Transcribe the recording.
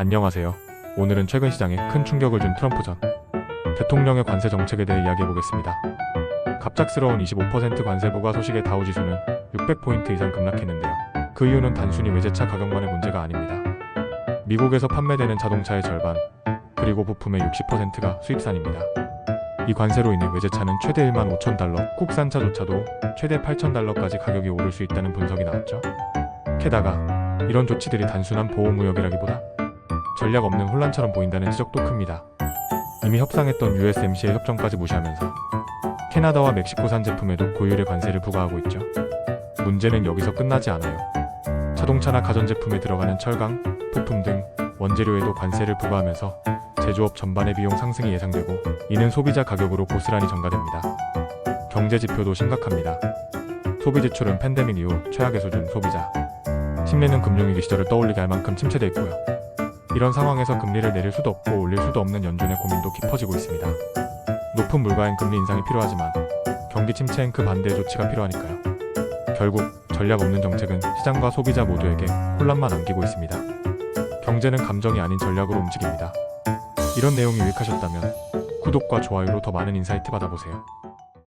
안녕하세요. 오늘은 최근 시장에 큰 충격을 준 트럼프 전 대통령의 관세 정책에 대해 이야기해보겠습니다. 갑작스러운 25% 관세 부과 소식에 다우 지수는 600포인트 이상 급락했는데요. 그 이유는 단순히 외제차 가격만의 문제가 아닙니다. 미국에서 판매되는 자동차의 절반, 그리고 부품의 60%가 수입산입니다. 이 관세로 인해 외제차는 최대 1만 5천 달러, 국산차조차도 최대 8천 달러까지 가격이 오를 수 있다는 분석이 나왔죠. 게다가 이런 조치들이 단순한 보호 무역이라기보다 전략 없는 혼란처럼 보인다는 지적도 큽니다. 이미 협상했던 USMCA 협정까지 무시하면서 캐나다와 멕시코산 제품에도 고율의 관세를 부과하고 있죠. 문제는 여기서 끝나지 않아요. 자동차나 가전제품에 들어가는 철강, 부품 등 원재료에도 관세를 부과하면서 제조업 전반의 비용 상승이 예상되고 이는 소비자 가격으로 고스란히 전가됩니다. 경제 지표도 심각합니다. 소비 지출은 팬데믹 이후 최악의 수준 소비자. 심리는 금융위기 시절을 떠올리게 할 만큼 침체돼 있고요. 이런 상황에서 금리를 내릴 수도 없고 올릴 수도 없는 연준의 고민도 깊어지고 있습니다. 높은 물가엔 금리 인상이 필요하지만 경기 침체엔 그 반대의 조치가 필요하니까요. 결국 전략 없는 정책은 시장과 소비자 모두에게 혼란만 안기고 있습니다. 경제는 감정이 아닌 전략으로 움직입니다. 이런 내용이 유익하셨다면 구독과 좋아요로 더 많은 인사이트 받아보세요.